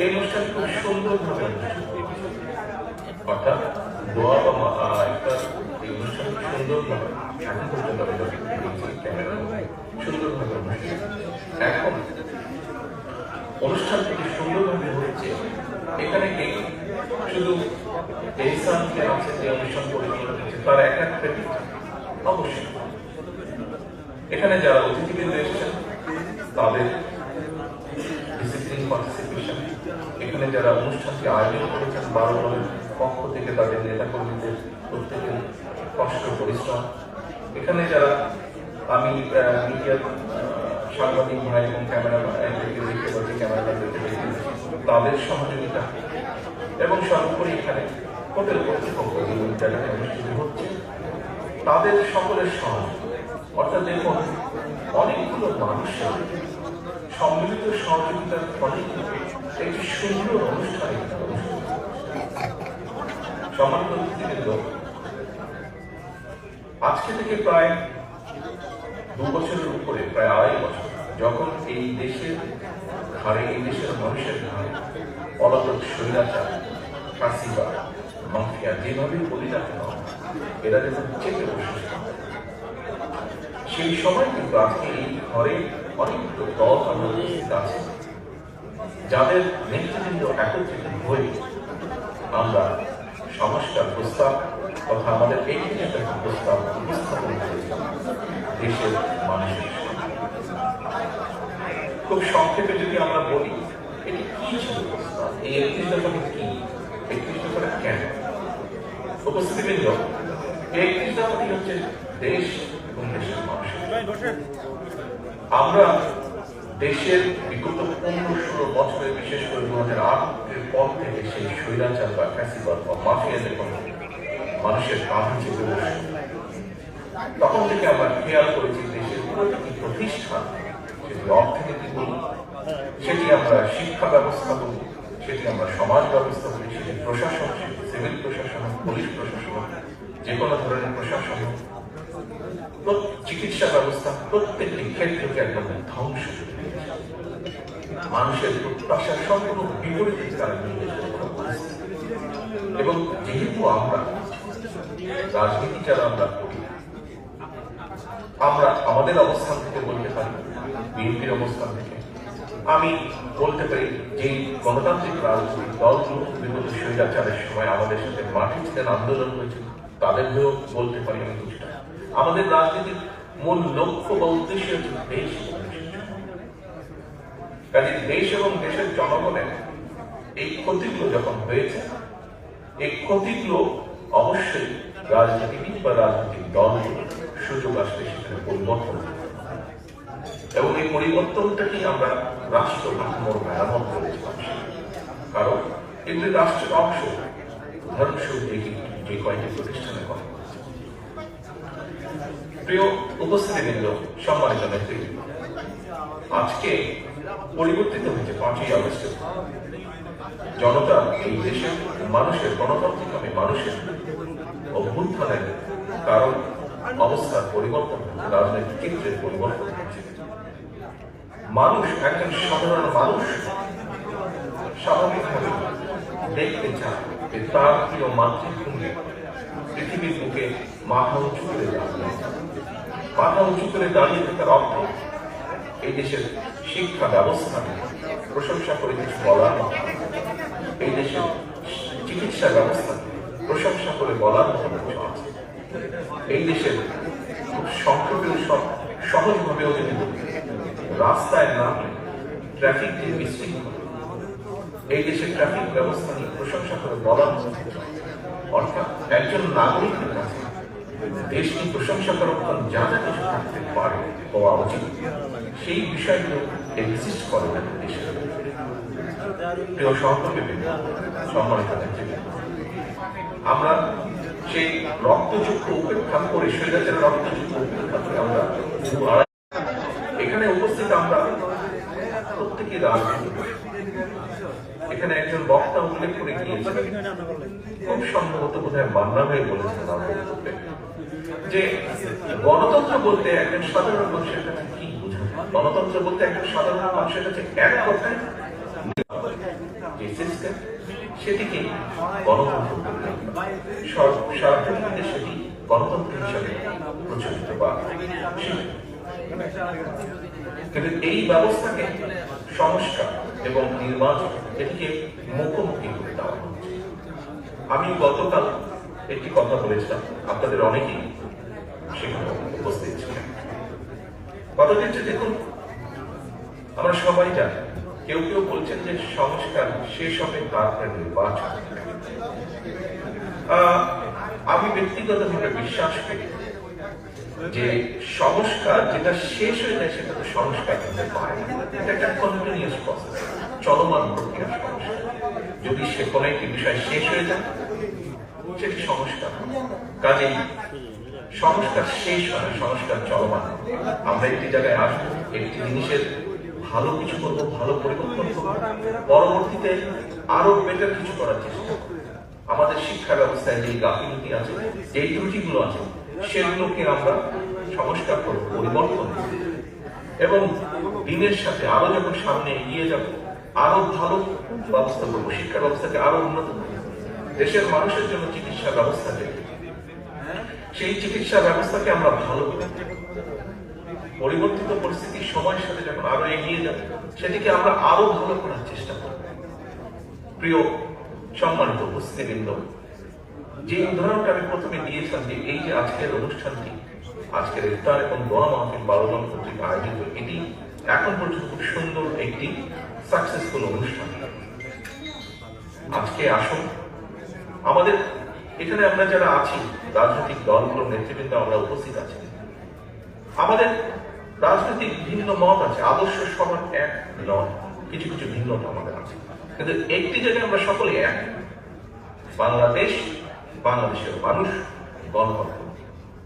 এই অনুষ্ঠান খুব সুন্দরভাবে হয়েছে। অর্থাৎ দোয়া বা একটা এই অনুষ্ঠান সুন্দরভাবে এখন পর্যন্ত সুন্দরভাবে এখন অনুষ্ঠান খুব সুন্দরভাবে হচ্ছে এখানে কি শুধু এহসান যে আছে যে অনুষ্ঠান পরিচালনা করছে, তার এক এক অবশ্যই। এখানে যারা অতিথিবৃন্দ এসেছেন তাদের ডিসিপ্লিন পার্টিসিপেশন এখানে যারা অনুষ্ঠানকে আয়োজন করেছেন, বারো দলের পক্ষ থেকে তাদের নেতা কর্মীদের প্রত্যেকের কষ্ট পরিশ্রম। এখানে যারা আমি মিডিয়ার সাংবাদিক ভাই এবং ক্যামেরা দেখতে পাচ্ছি ক্যামেরাম্যান দেখতে তাদের সহযোগিতা এবং সর্বোপরি এখানে হোটেল কর্তৃপক্ষ যে জায়গাটা অনুষ্ঠিত হচ্ছে, তাদের সকলের সহযোগিতা। অর্থাৎ দেখুন অনেকগুলো মানুষের সম্মিলিত সহযোগিতার ফলে একটি সুন্দর অনুষ্ঠান সম্মানিত আজকে থেকে প্রায় দু বছরের উপরে, প্রায় আড়াই বছর, যখন এই দেশের ঘাড়ে, এই দেশের মানুষের ঘাড়ে পলাতক স্বৈরাচার ফাঁসিবা মাফিয়া যেভাবে বলি না এরা যখন চেপে বসেছে সেই সময় কিন্তু আজকে এই ঘরে অনেকগুলো দল আমরা উপস্থিত আছে। যাদের নেতৃবৃন্দ একত্রিত হয়ে আমরা সংস্কার প্রস্তাব তথা আমাদের এই একটা প্রস্তাব উপস্থাপন করেছি দেশের মানুষের। খুব সংক্ষেপে যদি আমরা বলি, এটি কি ছিল প্রস্তাব? এই একত্রিশ দফাকে কি? একত্রিশ দফাটা কেন? উপস্থিতিবৃন্দ একত্রিশ দফাটি হচ্ছে দেশ আমরা দেশের বিগত পনেরো ষোলো বছরে বিশেষ করে দু হাজার আটের পর থেকে সেই স্বৈরাচার বা ফ্যাসিবাদ বা মাফিয়াদের কথা মানুষের কাঁধে চেপে বসে। তখন থেকে আমরা খেয়াল করেছি দেশের প্রতিটি প্রতিষ্ঠান, সেটি অর্থনীতি বলি সেটি আমরা শিক্ষা ব্যবস্থা বলি সেটি আমরা সমাজ ব্যবস্থা বলি সেটি প্রশাসন, সেটি সিভিল প্রশাসন পুলিশ প্রশাসন যে কোনো ধরনের প্রশাসন চিকিৎসা ব্যবস্থা প্রত্যেকটি ক্ষেত্রকে একদম ধ্বংস মানুষের প্রত্যাশার সম্পূর্ণ বিপরীতে এবং যেহেতু আমরা রাজনীতি যারা আমরা করি, আমরা আমাদের অবস্থান থেকে বলতে পারি, বিএনপির অবস্থান থেকে। আমি বলতে পারি যে গণতান্ত্রিক রাজনৈতিক দলগুলো বিগত স্বৈরাচারের সময় আমাদের সাথে মাঠে ছিলেন, আন্দোলন হয়েছিল তাদের হয়েও বলতে পারি আমি কিছুটা। আমাদের রাজনীতির মূল লক্ষ্য বা উদ্দেশ্য হচ্ছে দেশ। কাজে দেশ এবং দেশের জনগণের এই ক্ষতিগুলো যখন হয়েছে, এই ক্ষতিগুলো অবশ্যই রাজনীতিবিদ বা রাজনৈতিক দলগুলো সুযোগ আসলে সেখানে পরিবর্তন এবং এই পরিবর্তনটাকে আমরা রাষ্ট্র কাঠামোর মেরামত করেছিলাম কারণ এগুলি রাষ্ট্রের অংশ। উদাহরণস্বরূপ যে কয়েকটি প্রতিষ্ঠানের কথা। প্রিয় উপস্থিতিবৃন্দ, সম্মানিত নেতৃবৃন্দ, আজকে পরিবর্তিত হয়েছে পাঁচই আগস্টের জনতা এই দেশের মানুষের, গণতান্ত্রিক মানুষের অভ্যুত্থানের কারণ, অবস্থার পরিবর্তন, রাজনৈতিক ক্ষেত্রের পরিবর্তন হয়েছে মানুষ, একজন সাধারণ মানুষ স্বাভাবিকভাবে দেখতে চায় যে তার প্রিয় মাতৃভূমি পৃথিবীর বুকে মাথা উঁচু করে আছে। মাথা উঁচু করে দাঁড়িয়ে থাকার অর্থ এই দেশের শিক্ষা ব্যবস্থা নিয়ে প্রশংসা করে কিছু বলার এই দেশের চিকিৎসা ব্যবস্থা নিয়ে প্রশংসা করে বলার মতো এই দেশের খুব সংক্ষেপে সব সহজভাবেও যদি রাস্তায় না ট্রাফিক যে বিশৃঙ্খলা। এই দেশের ট্রাফিক ব্যবস্থা নিয়ে প্রশংসা করে বলার মতো অর্থাৎ একজন নাগরিকের কাছে দেশকে প্রশংসা করার যা যা কিছু থাকতে পারে, হওয়া উচিত। সেই বিষয়গুলো এক্সিস্ট করে না দেশের প্রিয় সহকর্মী সম্মানিত আমরা সেই রক্তচক্ষু উপেক্ষা করে উপেক্ষা করে আমরা এখানে উপস্থিত আমরা প্রত্যেকে এখানে একজন বক্তা উল্লেখ করে খুব সম্ভবত বোধ হয় মান্না ভাই বলেছেন যে গণতন্ত্র বলতে একজন সাধারণ মানুষের কাছে কি গণতন্ত্র বলতে একজন সাধারণ মানুষের কাছে এক কথায় সেটিকে গণতন্ত্র সেটি গণতন্ত্র হিসাবে প্রচলিত বা কিন্তু এই ব্যবস্থাকে সংস্কার এবং নির্বাচন এটিকে মুখোমুখি করে দেওয়া আমি গতকাল একটি কথা বলেছিলাম, আপনাদের অনেকেই সেখানে উপস্থিত ছিলেন। কথাটি হচ্ছে দেখুন, আমরা সবাই জানি, কেউ কেউ বলছেন যে সংস্কার শেষ হবে তারপরে নির্বাচন। আমি ব্যক্তিগতভাবে বিশ্বাস করি যে সংস্কার যেটা শেষ হয়ে যায় সেটা তো সংস্কার হতে পারে। এটা একটা কন্টিনিউয়াস প্রসেস চলমান প্রক্রিয়া যদি সে কোনো একটি বিষয় শেষ হয়ে যায়, সেটি সংস্কার। কাজেই সংস্কার শেষ হয় সংস্কার চলমান আমরা একটি জায়গায় আসব, একটি জিনিসের ভালো কিছু করব, ভালো পরিবর্তন করব। পরবর্তীতে আরও বেটার কিছু করার চেষ্টা আমাদের শিক্ষা ব্যবস্থায় যে গাফিলতি আছে, যে ত্রুটিগুলো আছে সেগুলোকে আমরা সংস্কার করব, পরিবর্তন এবং দিনের সাথে আরও যখন সামনে এগিয়ে যাব, আরও ভালো ব্যবস্থা করব, শিক্ষা ব্যবস্থাকে আরও উন্নত দেশের মানুষের জন্য চিকিৎসা ব্যবস্থা সেই চিকিৎসা ব্যবস্থাকে আমরা ভালো পরিবর্তিত পরিস্থিতির সময়ের সাথে যখন আরও এগিয়ে যাবে, সেটিকে আমরা আরও ভালো করার চেষ্টা করব। প্রিয় সম্মানিত উপস্থিতিবৃন্দ যে উদাহরণটা আমি প্রথমে দিয়েছিলাম যে এই যে আজকের অনুষ্ঠানটি, আজকের ইফতার এবং দোয়া মাহফিল বারোজন কর্তৃক আয়োজিত, এটি এখন পর্যন্ত খুব সুন্দর একটি সাকসেসফুল অনুষ্ঠান। আজকে আসুন। আমাদের এখানে আমরা যারা আছি, রাজনৈতিক দলগুলোর নেতৃবৃন্দ আমরা উপস্থিত আছি। আমাদের রাজনৈতিক ভিন্ন মত আছে, আদর্শ সবার এক নয়, কিছু কিছু ভিন্নতা আমাদের আছে। কিন্তু একটি জায়গায় আমরা সকলে এক, বাংলাদেশ বাংলাদেশের মানুষ গণতন্ত্র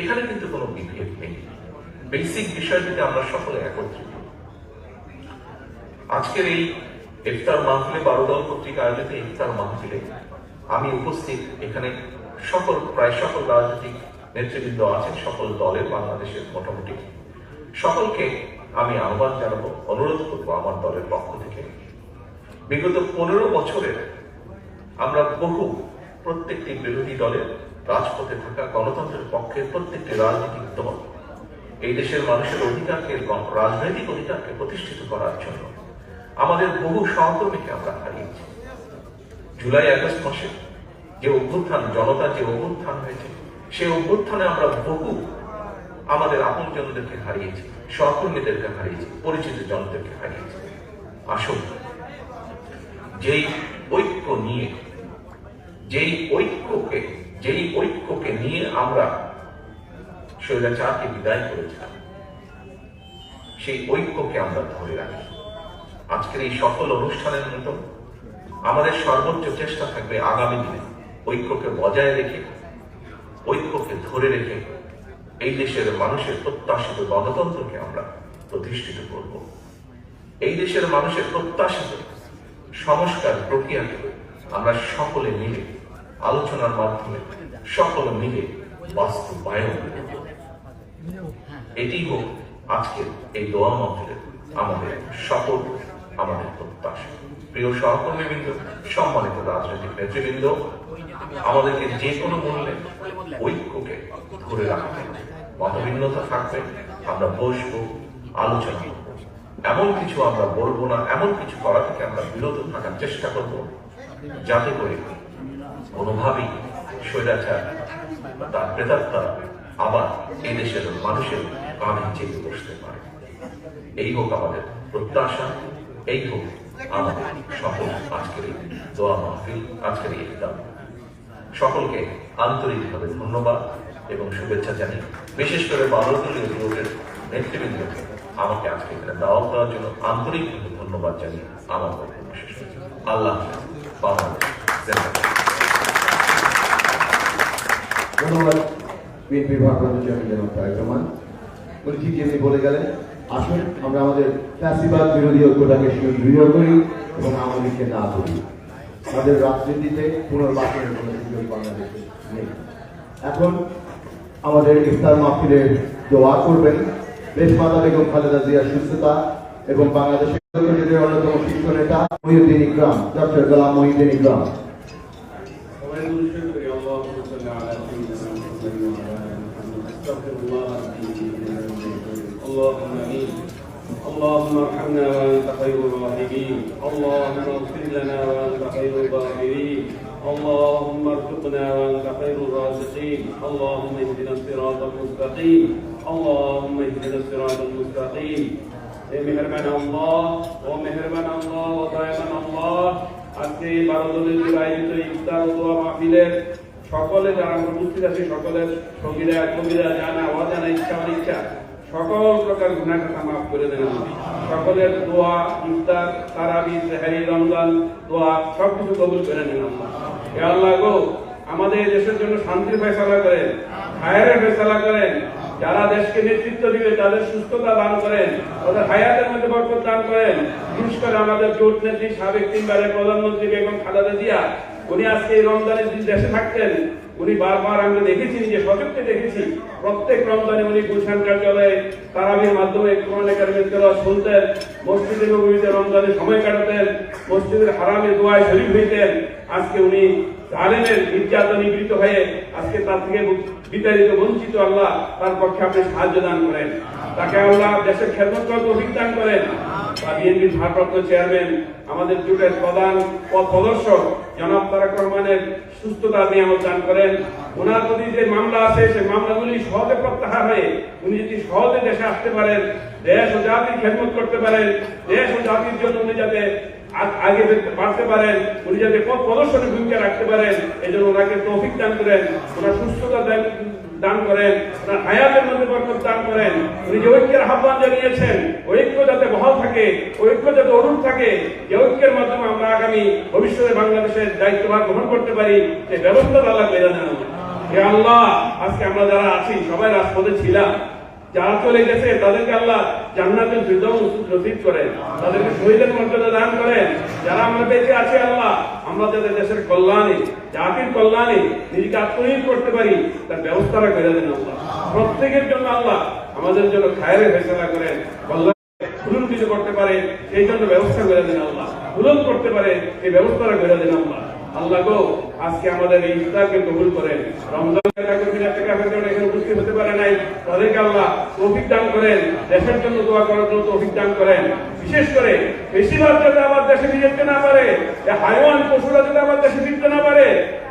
এখানে কিন্তু কোনো বিভেদ নেই। বেসিক বিষয়টিতে আমরা সকলে একত্রিত। আজকের এই ইফতার মাহফিলে বারো দল কর্তৃক আয়োজিত ইফতার মাহফিলে আমি উপস্থিত এখানে সকল, প্রায় সকল রাজনৈতিক নেতৃবৃন্দ আছেন, সকল দলের বাংলাদেশের মোটামুটি। সকলকে আমি আহ্বান জানাব, অনুরোধ করব আমার দলের পক্ষ থেকে। বিগত পনেরো বছরের আমরা বহু প্রত্যেকটি বিরোধী দলের রাজপথে থাকা গণতন্ত্রের পক্ষে প্রত্যেকটি রাজনৈতিক দল এই দেশের মানুষের অধিকারকে রাজনৈতিক অধিকারকে প্রতিষ্ঠিত করার জন্য আমাদের বহু সহকর্মীকে আমরা হারিয়েছি। জুলাই আগস্ট মাসে যে অভ্যুত্থান, জনতার যে অভ্যুত্থান হয়েছে, সেই অভ্যুত্থানে আমরা বহু আমাদের আপনজনদেরকে হারিয়েছি, সহকর্মীদেরকে হারিয়েছি, পরিচিত জনদেরকে হারিয়েছি। আসুন, যেই ঐক্য নিয়ে যেই ঐক্যকে যেই ঐক্যকে নিয়ে আমরা স্বৈরাচারকে বিদায় করেছিলাম, সেই ঐক্যকে আমরা ধরে রাখি। আজকের এই সফল অনুষ্ঠানের মতো আমাদের সর্বোচ্চ চেষ্টা থাকবে আগামী দিনে ঐক্যকে বজায় রেখে, ঐক্যকে ধরে রেখে এই দেশের মানুষের প্রত্যাশিত গণতন্ত্রকে আমরা প্রতিষ্ঠিত করব। এই দেশের মানুষের প্রত্যাশিত সংস্কার প্রক্রিয়াকে আমরা সকলে মিলে আলোচনার মাধ্যমে সকলে মিলে বাস্তবায়ন এটি হোক আজকের এই দোয়া মন্ত্রের আমাদের সকল আমাদের প্রত্যাশা। প্রিয় সহকর্মীবৃন্দ, সম্মানিত রাজনৈতিক নেতৃবৃন্দ, আমাদেরকে যে কোনো মূল্যে ঐক্যকে ধরে রাখতে। মতভিন্নতা থাকবে, আমরা বসবো, আলোচনা করব। এমন কিছু আমরা বলব না, এমন কিছু করা থেকে আমরা বিরত থাকার চেষ্টা করব, যাতে করে কোনোভাবেই স্বৈরাচার বা তার প্রেতাত্মা আবার এই দেশের মানুষের কানে চেপে বসতে পারে। এই হোক আমাদের প্রত্যাশা, এই হোক আমাদের সকল আজকের দোয়া মাহফিল, আজকের এই সকলকে আন্তরিকভাবে ধন্যবাদ এবং শুভেচ্ছা জানি বিশেষ করে বারোদলীয় গ্রুপের নেতৃবৃন্দকে আমাকে আজকে এখানে দাওয়াত দেওয়ার জন্য আন্তরিকভাবে ধন্যবাদ জানিয়ে আমার শেষ আল্লাহ বাংলাদেশ। ধন্যবাদ। বিএনপির ভারপ্রাপ্ত চেয়ারম্যান জনাব তারেক রহমান। উনি ঠিক যেমনি বলে গেলেন, আসুন আমরা আমাদের ফ্যাসিবাদ বিরোধী ঐক্যটাকে সুদৃঢ় করি এবং আমাদেরকে না করি। তাদের রাজনীতিতে পুনর্বাসনের কোনো সুযোগ বাংলাদেশে নেই। এখন আমাদের ইফতার মাহফিলের দোয়া করবেন। দেশমাতা বেগম খালেদা জিয়ার সুস্থতা এবং বাংলাদেশের অন্যতম শীর্ষ নেতা মহিউদ্দিন ইকরাম, ডক্টর গোলাম মহিউদ্দিন ইকরাম। اللهم امين اللهم ارحمنا وانت خير الراحمين اللهم اغفر لنا وانت خير الغافرين اللهم ارزقنا وانت خير الرازقين اللهم اهدنا الصراط المستقيم اللهم اهدنا الصراط المستقيم এ মেহরবান আল্লাহ ও মেহরবান আল্লাহ ও দয়াবান আল্লাহ আজকে এই বারো দলের যে আয়োজিত ইফতার ও দোয়া মাহফিলের সকলে যারা আমরা উপস্থিত আছি সকলের সঙ্গীরা কবিরা জানা অজানা ইচ্ছা অনিচ্ছা সকল প্রকার গুণা কথা মাফ করে দেন সকলের দোয়া, ইফতার তারাবি সেহারি, রমজান, দোয়া, সবকিছু কবুল করে নেন আল্লাহ। গো, আমাদের দেশের জন্য শান্তির ফয়সালা করেন হায়ারের ফয়সালা করেন। যারা দেশকে নেতৃত্ব দিবে, তাদের সুস্থতা দান করেন, তাদের হায়াতের মধ্যে বরকত দান করেন। বিশেষ করে আমাদের জোট নেত্রী, সাবেক তিনবারের প্রধানমন্ত্রী বেগম খালেদা জিয়া, উনি আজকে এই রমজানের দিন দেশে থাকতেন। উনি বারবার আমরা দেখেছি যে সচক্ষে দেখেছি। প্রত্যেক রমজানে উনি গুলশান কার্যালয়ে তারাবির মাধ্যমে কোরআন একাডেমির তেলাওয়াত শুনতেন, মসজিদে নবীতে রমজানে সময় কাটাতেন, মসজিদের হারামে দোয়ায় শরীফ হইতেন। আজকে উনি জালেমের নির্যাতন নিবৃত হয়ে আজকে তার থেকে বিতাড়িত, বঞ্চিত আল্লাহ তার পক্ষে আপনি সাহায্য দান করেন। তাকে আল্লাহ দেশের খেদমত অভিজ্ঞান করেন। বিএনপির ভারপ্রাপ্ত চেয়ারম্যান, আমাদের জোটের প্রধান পদ প্রদর্শক জনাব তারেক রহমানের সুস্থতা নিয়ামত দান করেন। ওনার প্রতি যে মামলা আছে, সেই মামলাগুলি সহজে প্রত্যাহার হয়ে উনি যদি সহজে দেশে আসতে পারেন, দেশ ও জাতির খেদমত করতে পারেন, দেশ ও জাতির জন্য উনি যাতে আগে বাড়তে পারেন, উনি যাতে পথ প্রদর্শনের ভূমিকা রাখতে পারেন এই জন্য ওনাকে তৌফিক দান করেন। ওনার সুস্থতা দেন- করেন ওনার হায়াতের মধ্যে বরকত দান করেন। উনি যে ঐক্যের আহ্বান জানিয়েছেন, ঐক্য যাতে বহাল থাকে, ঐক্য যাতে অরুণ থাকে, যে ঐক্যের মাধ্যমে আমরা আগামী ভবিষ্যতে বাংলাদেশের দায়িত্বভার গ্রহণ করতে পারি যে ব্যবস্থা আল্লাহ করে দেন। হে আল্লাহ, আজকে আমরা যারা আছি, সবাই রাজপথে ছিলাম। যারা চলে গেছে, তাদেরকে আল্লাহ জান্নাতের ফিরদাউস নসিব করেন। তাদেরকে শহীদের মর্যাদা দান করেন। যারা আমরা বেঁচে আছি, আল্লাহ আমরা যাতে দেশের কল্যাণে, জাতির কল্যাণে নিজেকে আত্মনিয়োগ করতে পারি, তার ব্যবস্থাটা করে দেন আল্লাহ। প্রত্যেকের জন্য আল্লাহ আমাদের জন্য খায়ের ফেসলা করেন, কল্যাণ করতে পারে, সেই জন্য ব্যবস্থা করে দেন আল্লাহ। ফুলন করতে পারে এই ব্যবস্থাটা করে দেন আল্লাহ। আল্লাহ গো, আজকে আমাদের এই ইফতারকে কবুল করেন। রমজান এখানে উপস্থিত হতে পারে নাই, তাদেরকে আল্লাহ তৌফিক করেন, দেশের জন্য দোয়া করার জন্য তৌফিক দান করেন। বিশেষ করে বেশিরভাগ যাতে আমার দেশে ফিরতে না পারে হাইওয়ান পশুরা যাতে আমার দেশে ফিরতে না পারে,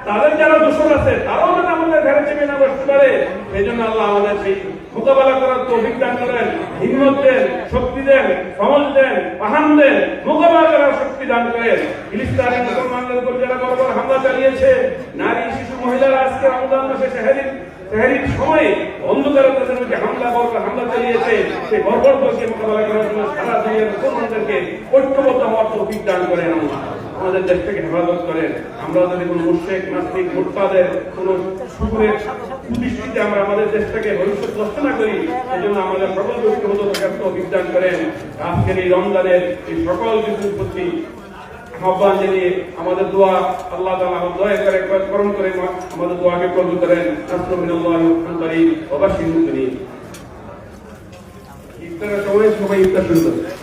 তাদের যারা দোষর আছে, তারাও যাতে আমাদের ঘরে চেপে না বসতে পারে। সেই জন্য আল্লাহ আমাদের সেই মোকাবেলা করার তৌফিক দান করেন। হিম্মত দেন শক্তি দেন সমল দেন পাহান দেন মোকাবেলা করার শক্তি দান করেন ফিলিস্তানি মুসলমানদের উপর যারা বড় হামলা চালিয়েছে, নারী, শিশু, মহিলারা আজকে রমজান মাসে মধ্যে হামলা হামলা চালিয়েছে, সেই মোকাবেলা করার জন্য সারা দুনিয়ার মুসলমানদেরকে ঐক্যবদ্ধ হওয়ার তৌফিক দান করেন আল্লাহ। আমাদের দেশটাকে হেফাজত করেন। আমরা যদি কোনো মুশেক নাস্তিক ভোটপাদের কোনো শুকুরের কুদৃষ্টিতে আমরা আমাদের দেশটাকে ভবিষ্যৎ নষ্ট না করি সেই জন্য আমাদের সকল ঐক্যবদ্ধ থাকার দান করেন। আজকের এই রমজানের এই সকল কিছুর প্রতি আহ্বান জানিয়ে আমাদের দোয়া আল্লাহ আমাদের দয়া করে করম করে আমাদের দোয়াকে কবুল করেন। নাসরুল্লাহি করিম ওয়া ইফতারের সময় সবাই ইফতার শুরু করবে